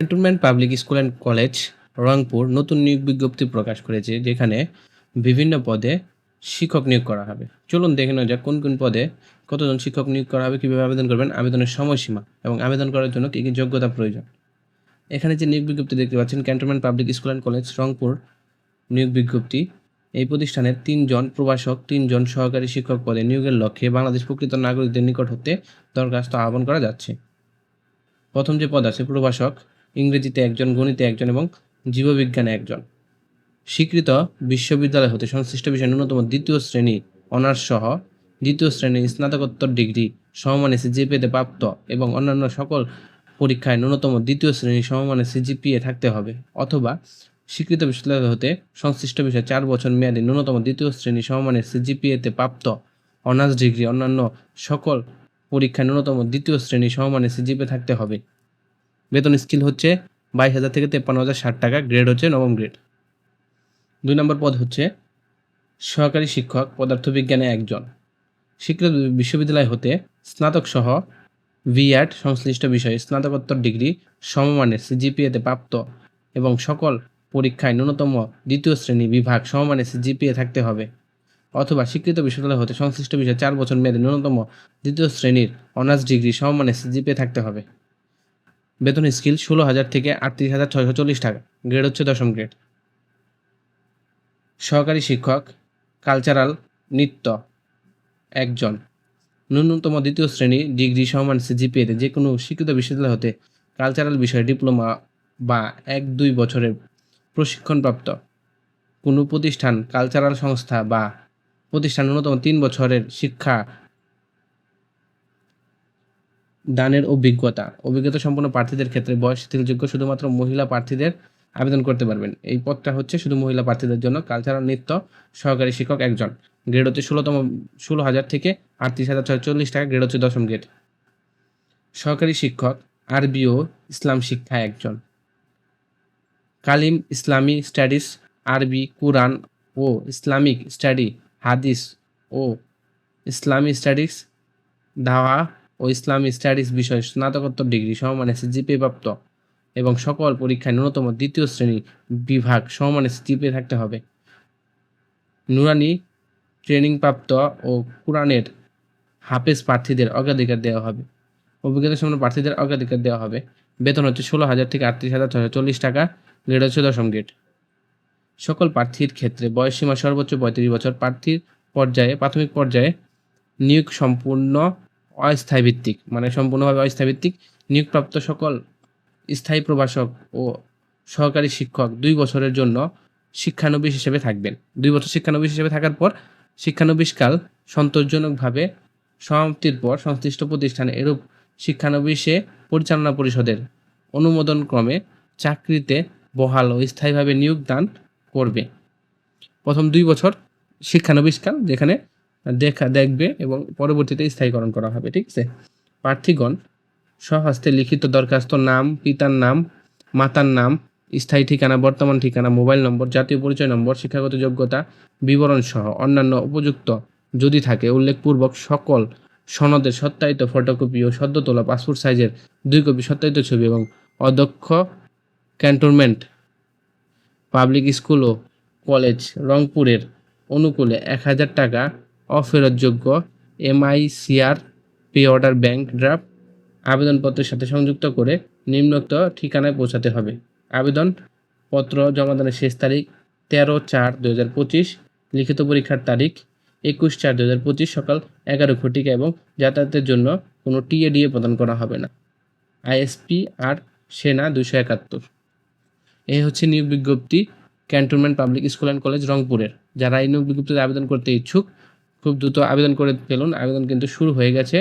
Cantonment public school and college Rangpur নতুন নিয়োগ বিজ্ঞপ্তি প্রকাশ করেছে, যেখানে বিভিন্ন পদে শিক্ষক নিয়োগ করা হবে। চলুন দেখে নেওয়া যাক কোন কোন পদে কতজন শিক্ষক নিয়োগ করা হবে, কীভাবে আবেদন করবেন, আবেদনের সময়সীমা এবং আবেদন করার জন্য কী কী যোগ্যতা প্রয়োজন। এখানে যে নিয়োগ বিজ্ঞপ্তি দেখতে পাচ্ছেন cantonment public school and college Rangpur নিয়োগ বিজ্ঞপ্তি। এই প্রতিষ্ঠানের তিনজন প্রভাষক, তিনজন সহকারী শিক্ষক পদে নিয়োগের লক্ষ্যে বাংলাদেশ প্রকৃত নাগরিকদের নিকট হতে দরখাস্ত আহ্বান করা যাচ্ছে। প্রথম যে পদ আছে, প্রভাষক ইংরেজিতে একজন, গণিতে একজন এবং জীববিজ্ঞানে একজন। স্বীকৃত বিশ্ববিদ্যালয় হতে সংশ্লিষ্ট বিষয়ে ন্যূনতম দ্বিতীয় শ্রেণি অনার্স সহ দ্বিতীয় শ্রেণির স্নাতকোত্তর ডিগ্রি সমমানে সিজিপিএতে প্রাপ্ত এবং অন্যান্য সকল পরীক্ষায় ন্যূনতম দ্বিতীয় শ্রেণি সমমানে সিজিপিএ থাকতে হবে অথবা স্বীকৃত বিশ্ববিদ্যালয় হতে সংশ্লিষ্ট বিষয়ে চার বছর মেয়াদী ন্যূনতম দ্বিতীয় শ্রেণি সমমানের সিজিপিএতে প্রাপ্ত অনার্স ডিগ্রি অন্যান্য সকল পরীক্ষায় ন্যূনতম দ্বিতীয় শ্রেণি সমমানের সিজিপিএ থাকতে হবে। বেতন স্কিল হচ্ছে বাইশ হাজার থেকে তেপ্পান্ন হাজার ষাট টাকা গ্রেড হচ্ছে নবম গ্রেড দুই নম্বর পদ হচ্ছে সহকারী শিক্ষক, পদার্থবিজ্ঞানে একজন। স্বীকৃত বিশ্ববিদ্যালয় হতে স্নাতক সহ ভিআট সংশ্লিষ্ট বিষয়ে স্নাতকোত্তর ডিগ্রি, সমমানের সিজিপিএতে প্রাপ্ত এবং সকল পরীক্ষায় ন্যূনতম দ্বিতীয় শ্রেণি বিভাগ সমমানের সিজিপিএ থাকতে হবে। অথবা স্বীকৃত বিশ্ববিদ্যালয় হতে সংশ্লিষ্ট বিষয়ে চার বছর মেয়াদী ন্যূনতম দ্বিতীয় শ্রেণির অনার্স ডিগ্রি, সমমানের সিজিপিএ থাকতে হবে। বেতন স্কিল ষোলো হাজার থেকে আটত্রিশ হাজার ছয়শো চল্লিশ টাকা। গ্রেড হচ্ছে দশম গ্রেড সহকারী শিক্ষক কালচারাল নৃত্য, একজন। ন্যূনতম দ্বিতীয় শ্রেণি ডিগ্রি সমান সিজিপিএতে যে কোনো শিক্ষিত বিশ্ববিদ্যালয় হতে কালচারাল বিষয়ে ডিপ্লোমা বা এক দুই বছরের প্রশিক্ষণপ্রাপ্ত। কোনো প্রতিষ্ঠান কালচারাল সংস্থা বা প্রতিষ্ঠান ন্যূনতম তিন বছরের শিক্ষা দানের অভিজ্ঞতা। অভিজ্ঞতা সম্পন্ন প্রার্থীদের ক্ষেত্রে বয়স শিথিলযোগ্য শুধুমাত্র মহিলা প্রার্থীদের আবেদন করতে পারবেন। এই পদটা হচ্ছে শুধু মহিলা প্রার্থীদের জন্য, কালচারাল নৃত্য, সহকারী শিক্ষক একজন। গ্রেড হচ্ছে ষোলোতম, ষোলো হাজার থেকে আটত্রিশ হাজার ছয়শো চল্লিশ টাকা, গ্রেড হচ্ছে দশম গ্রেড। সহকারী শিক্ষক আরবি ও ইসলাম শিক্ষা একজন। কালিম ইসলামী স্টাডিজ, আরবি, কুরআন ও ইসলামিক স্টাডি, হাদিস ও ইসলামী স্টাডিজ, দাওয়া ও ইসলামী স্টাডিজ বিষয়ে স্নাতকোত্তর ডিগ্রি সমমানে সিজিপি প্রাপ্ত এবং সকল পরীক্ষায় ন্যূনতম দ্বিতীয় শ্রেণি বিভাগ সমমানে সিজিপি থাকতে হবে। নুরানি ট্রেনিং প্রাপ্ত ও কোরআনের হাফেজ প্রার্থীদের অগ্রাধিকার দেওয়া হবে। অভিজ্ঞতা সম্পন্ন প্রার্থীদের অগ্রাধিকার দেওয়া হবে। বেতন হচ্ছে ষোলো হাজার থেকে আটত্রিশ হাজার ছশো চল্লিশ টাকা, গ্রেড হচ্ছে দশম গ্রেড। সকল প্রার্থীর ক্ষেত্রে বয়সসীমা সর্বোচ্চ পঁয়ত্রিশ বছর। প্রার্থীর পর্যায়ে, প্রাথমিক পর্যায়ে নিয়োগ সম্পূর্ণ অস্থায়ী ভিত্তিক মানে সম্পূর্ণভাবে অস্থায়ী ভিত্তিক নিয়োগপ্রাপ্ত সকল স্থায়ী প্রভাষক ও সহকারী শিক্ষক দুই বছরের জন্য শিক্ষানবিশ হিসেবে থাকবেন। দুই বছর শিক্ষানবিশ হিসেবে থাকার পর শিক্ষানবিশকাল সন্তোষজনকভাবে সমাপ্তির পর সংশ্লিষ্ট প্রতিষ্ঠানে এরূপ শিক্ষানবিশে পরিচালনা পরিষদের অনুমোদন ক্রমে চাকরিতে বহাল ও স্থায়ীভাবে নিয়োগ দান করবে। প্রথম দুই বছর শিক্ষানবিশকাল, যেখানে দেখা দেখবে এবং পরবর্তীতে স্থায়ীকরণ করা হবে, ঠিক আছে? প্রার্থীগণ, স্বহস্তে লিখিত দরখাস্ত নাম, পিতার নাম, মাতার নাম, স্থায়ী ঠিকানা, বর্তমান ঠিকানা, মোবাইল নম্বর, জাতীয় পরিচয় নম্বর, শিক্ষাগত যোগ্যতা, বিবরণ সহ অন্যান্য উপযুক্ত যদি থাকে, উল্লেখপূর্বক সকল সনদের সত্যায়িত ফটোকপি ও সদ্য তোলা পাসপোর্ট সাইজের দুই কপি সত্যায়িত ছবি এবং অধ্যক্ষ ক্যান্টনমেন্ট পাবলিক স্কুল ও কলেজ রংপুরের অনুকূলে এক হাজার টাকা অফেরতযোগ্য M I C R pay order bank draft আবেদনপত্রের সাথে সংযুক্ত করে নিম্নোক্ত ঠিকানায় পৌঁছাতে হবে। আবেদন পত্র জমাদানের শেষ তারিখ তেরো চার দু হাজার পঁচিশ, লিখিত পরীক্ষার তারিখ একুশ চার দু হাজার পঁচিশ সকাল এগারো ঘটিকা এবং যাতায়াতের জন্য কোনো টিএডিএ প্রদান করা হবে না। আইএসপি আর সেনা দুশো একাত্তর। এই হচ্ছে নিয়োগ বিজ্ঞপ্তি, cantonment public school and college রংপুরের। যারা এই নিয়োগ বিজ্ঞপ্তিতে আবেদন করতে ইচ্ছুক খুব দ্রুত আবেদন করে ফেলুন। আবেদন কিন্তু শুরু হয়ে গেছে।